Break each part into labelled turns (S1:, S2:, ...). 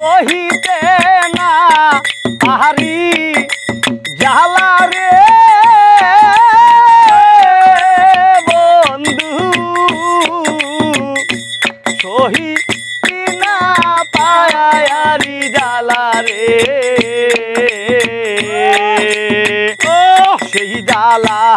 S1: কহিতে না আহারি জালা রে। বন্ধু সহি না পায়ারি জালা রে। সেই জালাই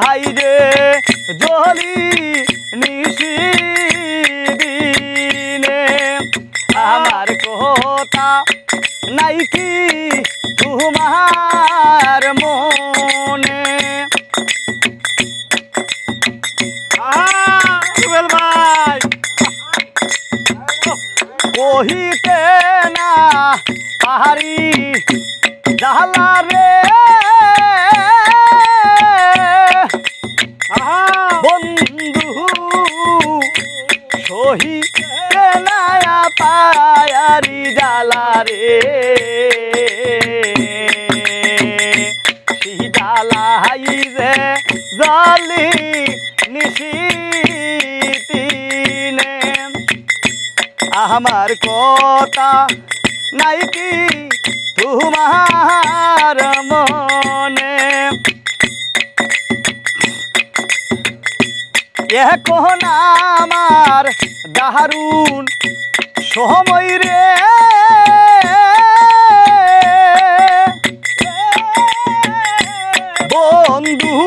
S1: তোমার মনে।
S2: ভাই।
S1: কহিতে না পাহাড়ি জালা রে। না পায়ারি জালা রে। জালাই রে জলি নিশিতিনে। আমার কথা নাই কি তোমার মনে? এখন আমার দারুণ সময় রে। বন্ধু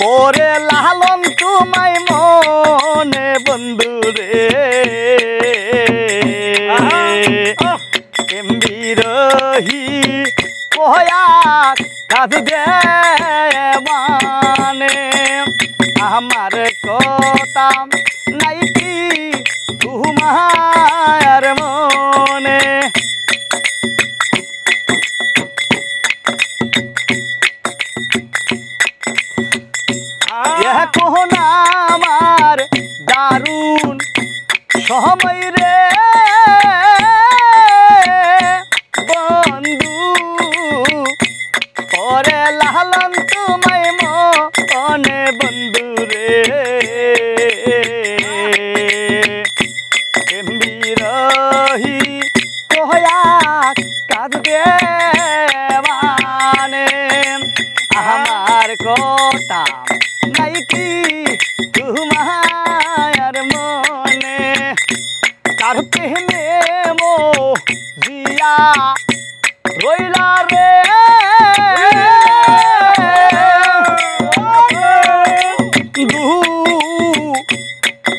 S1: পরে লালন তোমায় মনে বন্ধু রে। এমবিরহি কয়া কাজ মানে আমার কথা নাই কি তোমার মনে এখন আমার দারুণ সময় রে। কি তোমার মনে। কার প্রেমে মো জিয়া রইলা রে?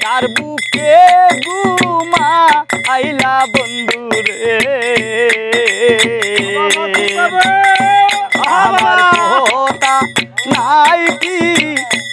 S1: কার বুকে গুমা আইলা বন্ধু রে। আমার কথা নাই কি?